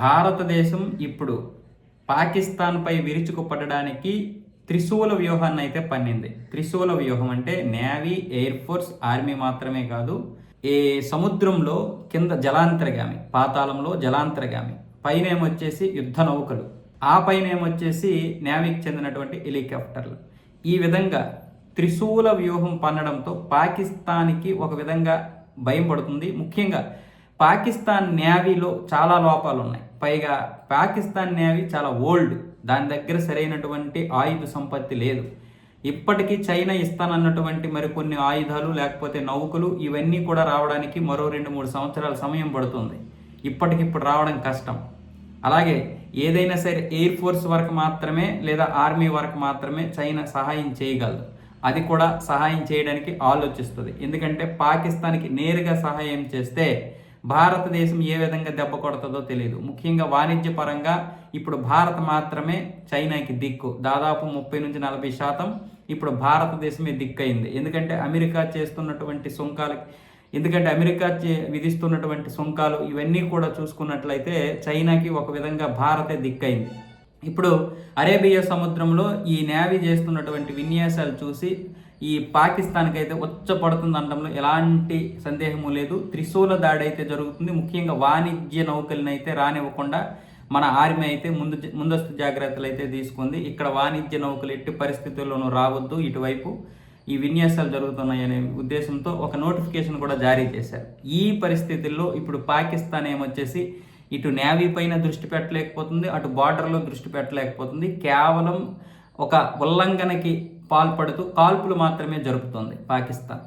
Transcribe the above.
భారతదేశం ఇప్పుడు పాకిస్తాన్పై విరుచుకుపడడానికి త్రిశూల వ్యూహాన్ని అయితే పన్నింది. త్రిశూల వ్యూహం అంటే నేవీ ఎయిర్ ఫోర్స్ ఆర్మీ మాత్రమే కాదు ఏ సముద్రంలో కింద జలాంతర్గామి పాతాళంలో జలాంతర్గామి పైన ఏమొచ్చేసి యుద్ధ నౌకలు ఆ పైన ఏమొచ్చేసి నేవీకి చెందినటువంటి హెలికాప్టర్లు. ఈ విధంగా త్రిశూల వ్యూహం పన్నడంతో పాకిస్తాన్కి ఒక విధంగా భయం పడుతుంది. ముఖ్యంగా పాకిస్తాన్ నేవీలో చాలా లోపాలు ఉన్నాయి పైగా పాకిస్తాన్ నేవీ చాలా ఓల్డ్. దాని దగ్గర సరైనటువంటి ఆయుధ సంపత్తి లేదు. ఇప్పటికీ చైనా ఇస్తానన్నటువంటి మరికొన్ని ఆయుధాలు లేకపోతే నౌకలు ఇవన్నీ కూడా రావడానికి మరో రెండు మూడు సంవత్సరాల సమయం పడుతుంది. ఇప్పటికిప్పుడు రావడం కష్టం. అలాగే ఏదైనా సరే ఎయిర్ ఫోర్స్ వరకు మాత్రమే లేదా ఆర్మీ వరకు మాత్రమే చైనా సహాయం చేయగలదు. అది కూడా సహాయం చేయడానికి ఆలోచిస్తుంది. ఎందుకంటే పాకిస్తాన్కి నేరుగా సహాయం చేస్తే భారతదేశం ఏ విధంగా దెబ్బ కొడుతుందో తెలియదు ముఖ్యంగా వాణిజ్య పరంగా ఇప్పుడు భారత్ మాత్రమే చైనాకి దిక్కు. దాదాపు ముప్పై నుంచి నలభై శాతం ఇప్పుడు భారతదేశమే దిక్కైంది ఎందుకంటే అమెరికా చేస్తున్నటువంటి సుంకాలకి ఎందుకంటే అమెరికా చే- విధిస్తున్నటువంటి సుంకాలు ఇవన్నీ కూడా చూసుకున్నట్లయితే చైనాకి ఒక విధంగా భారతే దిక్కైంది ఇప్పుడు అరేబియా సముద్రంలో ఈ నేవీ చేస్తున్నటువంటి విన్యాసాలు చూసి ఈ పాకిస్తాన్కి అయితే ఉచ్చపడుతుంది అనడంలో ఎలాంటి సందేహము లేదు. త్రిశూల దాడి అయితే జరుగుతుంది. ముఖ్యంగా వాణిజ్య నౌకలను అయితే రానివ్వకుండా మన ఆర్మీ అయితే ముందు ముందస్తు జాగ్రత్తలు అయితే తీసుకుంది. ఇక్కడ వాణిజ్య నౌకలు ఎట్టి పరిస్థితుల్లోనూ రావద్దు. ఇటువైపు ఈ విన్యాసాలు జరుగుతున్నాయనే ఉద్దేశంతో ఒక నోటిఫికేషన్ కూడా జారీ చేశారు. ఈ పరిస్థితుల్లో ఇప్పుడు పాకిస్తాన్ ఏమొచ్చేసి ఇటు నేవీ పైన దృష్టి పెట్టలేకపోతుంది. అటు బార్డర్లో దృష్టి పెట్టలేకపోతుంది. కేవలం ఒక ఉల్లంఘనకి పాల్పడుతూ కాల్పులు మాత్రమే జరుపుతోంది పాకిస్తాన్.